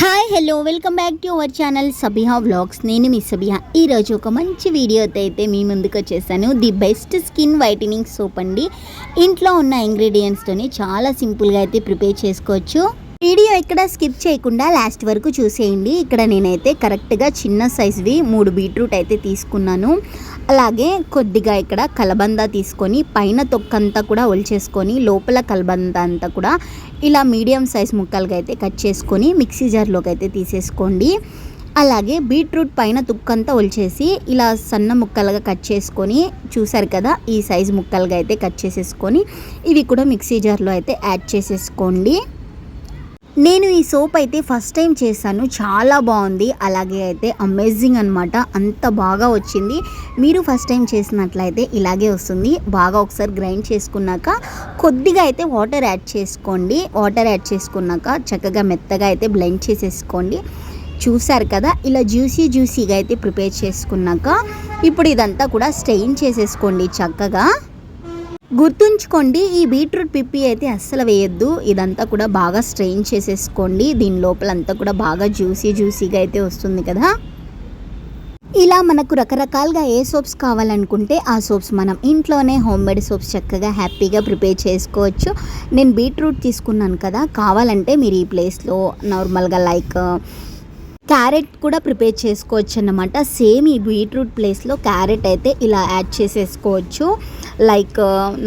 Hi hello welcome back to our channel Sabiha vlogs నేను మీ సబిహా ఈరోజు ఒక మంచి వీడియోతో అయితే మీ ముందుకు వచ్చేసాను. The best skin whitening soap అండి. ఇంట్లో ఉన్న ఇంగ్రీడియంట్స్తోని చాలా సింపుల్గా అయితే ప్రిపేర్ చేసుకోవచ్చు. వీడియో ఇక్కడ స్కిప్ చేయకుండా లాస్ట్ వరకు చూసేయండి. ఇక్కడ నేనైతే కరెక్ట్గా చిన్న సైజువి మూడు బీట్రూట్ అయితే తీసుకున్నాను. అలాగే కొద్దిగా ఇక్కడ కలబంద తీసుకొని పైన తొక్కంతా కూడా ఒలిచేసుకొని లోపల కలబంద అంతా కూడా ఇలా మీడియం సైజ్ ముక్కలుగా అయితే కట్ చేసుకొని మిక్సీ జార్లోకి అయితే తీసేసుకోండి. అలాగే బీట్రూట్ పైన తుక్కంతా ఒలిచేసి ఇలా సన్న ముక్కలుగా కట్ చేసుకొని చూసారు కదా ఈ సైజ్ ముక్కలుగా అయితే కట్ చేసేసుకొని ఇవి కూడా మిక్సీ జార్లో అయితే యాడ్ చేసేసుకోండి. నేను ఈ సోప్ అయితే ఫస్ట్ టైం చేశాను. చాలా బాగుంది. అలాగే అయితే అమేజింగ్ అనమాట అంత బాగా వచ్చింది. మీరు ఫస్ట్ టైం చేసినట్లయితే ఇలాగే వస్తుంది. బాగా ఒకసారి గ్రైండ్ చేసుకున్నాక కొద్దిగా అయితే వాటర్ యాడ్ చేసుకోండి. వాటర్ యాడ్ చేసుకున్నాక చక్కగా మెత్తగా అయితే బ్లెండ్ చేసేసుకోండి. చూసారు కదా? ఇలా జ్యూసీ జ్యూసీగా అయితే ప్రిపేర్ చేసుకున్నాక ఇప్పుడు ఇదంతా కూడా స్టెయిన్ చేసేసుకోండి చక్కగా. గుర్తుంచుకోండి ఈ బీట్రూట్ పిప్పి అయితే అస్సలు వేయొద్దు. ఇదంతా కూడా బాగా స్ట్రెయిన్ చేసేసుకోండి. దీని లోపల అంతా కూడా బాగా జ్యూసీ జ్యూసీగా అయితే వస్తుంది కదా. ఇలా మనకు రకరకాలుగా ఏ సోప్స్ కావాలనుకుంటే ఆ సోప్స్ మనం ఇంట్లోనే హోమ్ మేడ్ సోప్స్ చక్కగా హ్యాపీగా ప్రిపేర్ చేసుకోవచ్చు. నేను బీట్రూట్ తీసుకున్నాను కదా. కావాలంటే మీరు ఈ ప్లేస్లో నార్మల్గా లైక్ క్యారెట్ కూడా ప్రిపేర్ చేసుకోవచ్చు అన్నమాట. సేమ్ ఈ బీట్రూట్ ప్లేస్లో క్యారెట్ అయితే ఇలా యాడ్ చేసేసుకోవచ్చు. లైక్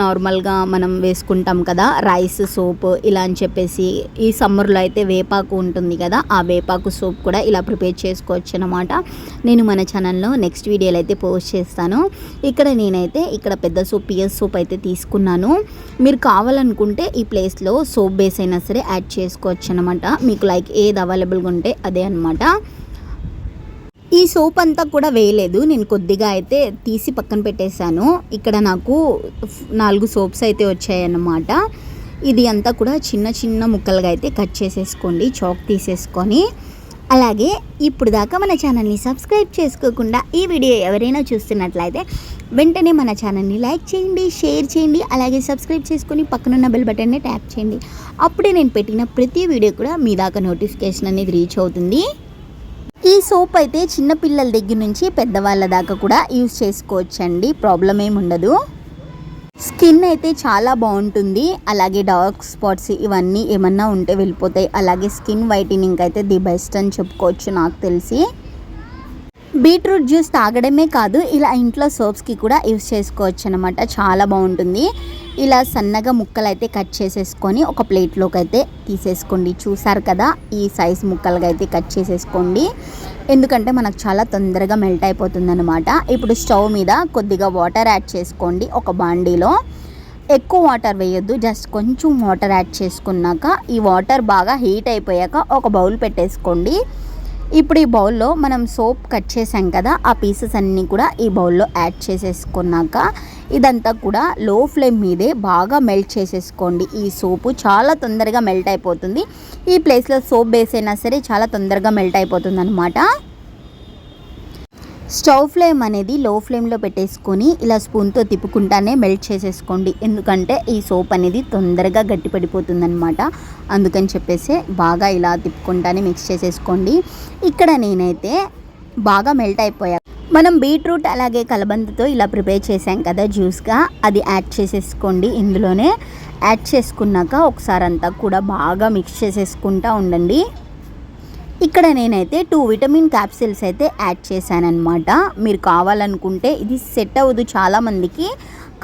నార్మల్గా మనం వేసుకుంటాం కదా రైస్ సోప్ ఇలా అని చెప్పేసి ఈ సమ్మర్లో అయితే వేపాకు ఉంటుంది కదా ఆ వేపాకు సోప్ కూడా ఇలా ప్రిపేర్ చేసుకోవచ్చు అనమాట నేను మన ఛానల్లో నెక్స్ట్ వీడియోలో అయితే పోస్ట్ చేస్తాను. ఇక్కడ నేనైతే ఇక్కడ పెద్ద సోప్ పియర్ సోప్ అయితే తీసుకున్నాను. మీరు కావాలనుకుంటే ఈ ప్లేస్లో సోప్ బేస్ అయినా సరే యాడ్ చేసుకోవచ్చు అనమాట మీకు లైక్ ఏది అవైలబుల్గా ఉంటే అదే అనమాట ఈ సోప్ అంతా కూడా వేయలేదు. నేను కొద్దిగా అయితే తీసి పక్కన పెట్టేశాను. ఇక్కడ నాకు నాలుగు సోప్స్ అయితే వచ్చాయన్నమాట. ఇది అంతా కూడా చిన్న చిన్న ముక్కలుగా అయితే కట్ చేసేసుకోండి. చాక్ తీసేసుకొని. అలాగే ఇప్పుడు దాకా మన ఛానల్ని సబ్స్క్రైబ్ చేసుకోకుండా ఈ వీడియో ఎవరైనా చూస్తున్నట్లయితే వెంటనే మన ఛానల్ని లైక్ చేయండి షేర్ చేయండి అలాగే సబ్స్క్రైబ్ చేసుకొని పక్కనున్న బెల్ బటన్ని ట్యాప్ చేయండి. అప్పుడే నేను పెట్టిన ప్రతి వీడియో కూడా మీ దాకా నోటిఫికేషన్ అనేది రీచ్ అవుతుంది. ఈ సోప్ అయితే చిన్న పిల్లల దగ్గర నుంచి పెద్దవాళ్ళ దాకా కూడా యూస్ చేసుకోవచ్చండి. ప్రాబ్లం ఏమి ఉండదు. స్కిన్ అయితే చాలా బాగుంటుంది. అలాగే డార్క్ స్పాట్స్ ఇవన్నీ ఏమన్నా ఉంటే వెళ్ళిపోతాయి. అలాగే స్కిన్ వైటనింగ్ అయితే ది బెస్ట్ అని చెప్పుకోవచ్చు నాకు తెలిసి. బీట్రూట్ జ్యూస్ తాగడమే కాదు ఇలా ఇంట్లో సోప్స్కి కూడా యూస్ చేసుకోవచ్చు అనమాట చాలా బాగుంటుంది. ఇలా సన్నగా ముక్కలు అయితే కట్ చేసేసుకొని ఒక ప్లేట్లోకి అయితే తీసేసుకోండి. చూసారు కదా ఈ సైజ్ ముక్కలుగా అయితే కట్ చేసేసుకోండి. ఎందుకంటే మనకు చాలా తొందరగా మెల్ట్ అయిపోతుంది అనమాట ఇప్పుడు స్టవ్ మీద కొద్దిగా వాటర్ యాడ్ చేసుకోండి ఒక బాండీలో. ఎక్కువ వాటర్ వేయొద్దు జస్ట్ కొంచెం వాటర్ యాడ్ చేసుకున్నాక ఈ వాటర్ బాగా హీట్ అయిపోయాక ఒక బౌల్ పెట్టేసుకోండి. ఇప్పుడు ఈ బౌల్లో మనం సోప్ కట్ చేసాం కదా ఆ పీసెస్ అన్నీ కూడా ఈ బౌల్లో యాడ్ చేసేసుకున్నాక ఇదంతా కూడా లో ఫ్లేమ్ మీదే బాగా మెల్ట్ చేసేసుకోండి. ఈ సోపు చాలా తొందరగా మెల్ట్ అయిపోతుంది. ఈ ప్లేస్లో సోప్ బేస్ అయినా సరే చాలా తొందరగా మెల్ట్ అయిపోతుంది అనమాట స్టవ్ ఫ్లేమ్ అనేది లో ఫ్లేమ్లో పెట్టేసుకొని ఇలా స్పూన్తో తిప్పుకుంటానే మెల్ట్ చేసేసుకోండి. ఎందుకంటే ఈ సోప్ అనేది తొందరగా గట్టిపడిపోతుందనమాట అందుకని చెప్పేసి బాగా ఇలా తిప్పుకుంటానే మిక్స్ చేసేసుకోండి. ఇక్కడ నేనైతే బాగా మెల్ట్ అయిపోయా. మనం బీట్రూట్ అలాగే కలబందతో ఇలా ప్రిపేర్ చేసాం కదా జ్యూస్గా. అది యాడ్ చేసేసుకోండి. ఇందులోనే యాడ్ చేసుకున్నాక ఒకసారి అంతా కూడా బాగా మిక్స్ చేసేసుకుంటా ఉండండి. ఇక్కడ నేనైతే టూ విటమిన్ క్యాప్సిల్స్ అయితే యాడ్ చేశానమాట మీరు కావాలనుకుంటే ఇది సెట్ అవ్వదు చాలామందికి.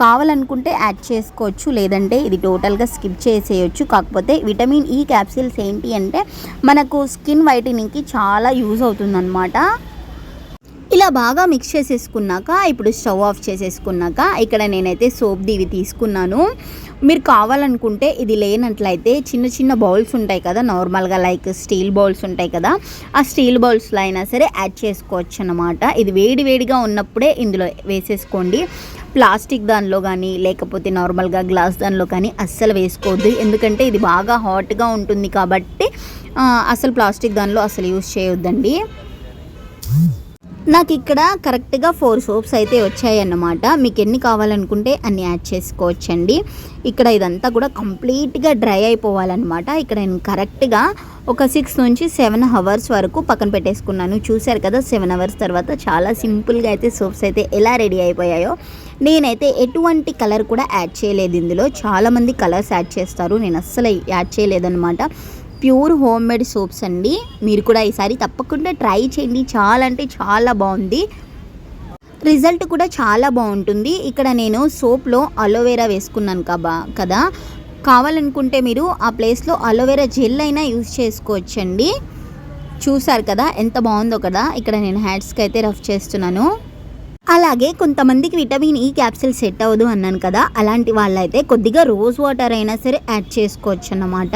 కావాలనుకుంటే యాడ్ చేసుకోవచ్చు లేదంటే ఇది టోటల్గా స్కిప్ చేసేయచ్చు. కాకపోతే విటమిన్ ఈ క్యాప్సిల్స్ ఏంటి అంటే మనకు స్కిన్ వైటనింగ్కి చాలా యూజ్ అవుతుందన్నమాట. ఇలా బాగా మిక్స్ చేసేసుకున్నాక ఇప్పుడు స్టవ్ ఆఫ్ చేసేసుకున్నాక ఇక్కడ నేనైతే సోప్ దివి తీసుకున్నాను. మీరు కావాలనుకుంటే ఇది లేనట్లయితే చిన్న చిన్న బౌల్స్ ఉంటాయి కదా నార్మల్గా లైక్ స్టీల్ బౌల్స్ ఉంటాయి కదా ఆ స్టీల్ బౌల్స్లో అయినా సరే యాడ్ చేసుకోవచ్చు అనమాట ఇది వేడి వేడిగా ఉన్నప్పుడే ఇందులో వేసేసుకోండి. ప్లాస్టిక్ దానిలో కానీ లేకపోతే నార్మల్గా గ్లాస్ దానిలో కానీ అస్సలు వేసుకోవద్దు. ఎందుకంటే ఇది బాగా హాట్గా ఉంటుంది కాబట్టి అసలు ప్లాస్టిక్ దానిలో అసలు యూస్ చేయొద్దండి. నాకు ఇక్కడ కరెక్ట్గా ఫోర్ సోప్స్ అయితే వచ్చాయి అన్నమాట మీకు ఎన్ని కావాలనుకుంటే అన్ని యాడ్ చేసుకోవచ్చండి. ఇక్కడ ఇదంతా కూడా కంప్లీట్గా డ్రై అయిపోవాలన్నమాట. ఇక్కడ నేను కరెక్ట్గా ఒక సిక్స్ నుంచి సెవెన్ అవర్స్ వరకు పక్కన పెట్టేసుకున్నాను. చూశారు కదా సెవెన్ అవర్స్ తర్వాత చాలా సింపుల్గా అయితే సోప్స్ అయితే ఎలా రెడీ అయిపోయాయో. నేనైతే ఎటువంటి కలర్ కూడా యాడ్ చేయలేదు ఇందులో. చాలామంది కలర్స్ యాడ్ చేస్తారు. నేను అస్సలు యాడ్ చేయలేదన్నమాట. ప్యూర్ హోమ్ మేడ్ సోప్స్ అండి. మీరు కూడా ఈసారి తప్పకుండా ట్రై చేయండి. చాలా అంటే చాలా బాగుంది. రిజల్ట్ కూడా చాలా బాగుంటుంది. ఇక్కడ నేను సోప్లో అలోవెరా వేసుకున్నాను కాబా కదా. కావాలనుకుంటే మీరు ఆ ప్లేస్లో అలోవెరా జెల్ అయినా యూస్ చేసుకోవచ్చండి. చూసారు కదా ఎంత బాగుందో కదా. ఇక్కడ నేను హ్యాండ్స్కి అయితే రఫ్ చేస్తున్నాను. అలాగే కొంతమందికి విటమిన్ ఈ క్యాప్సిల్ సెట్ అవ్వదు అన్నాను కదా. అలాంటి వాళ్ళైతే కొద్దిగా రోజ్ వాటర్ అయినా సరే యాడ్ చేసుకోవచ్చు అన్నమాట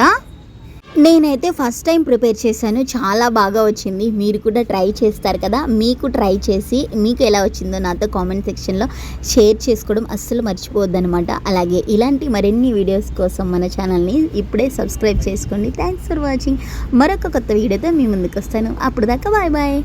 నేనైతే ఫస్ట్ టైం ప్రిపేర్ చేశాను. చాలా బాగా వచ్చింది. మీరు కూడా ట్రై చేస్తారు కదా. మీకు ట్రై చేసి మీకు ఎలా వచ్చిందో నాతో కామెంట్ సెక్షన్లో షేర్ చేసుకోవడం అస్సలు మర్చిపోవద్దనమాట అలాగే ఇలాంటి మరిన్ని వీడియోస్ కోసం మన ఛానల్ని ఇప్పుడే సబ్స్క్రైబ్ చేసుకోండి. థ్యాంక్స్ ఫర్ వాచింగ్ మరొక కొత్త వీడియోతో మీ ముందుకు వస్తాను. అప్పుడు దాకా బాయ్ బాయ్.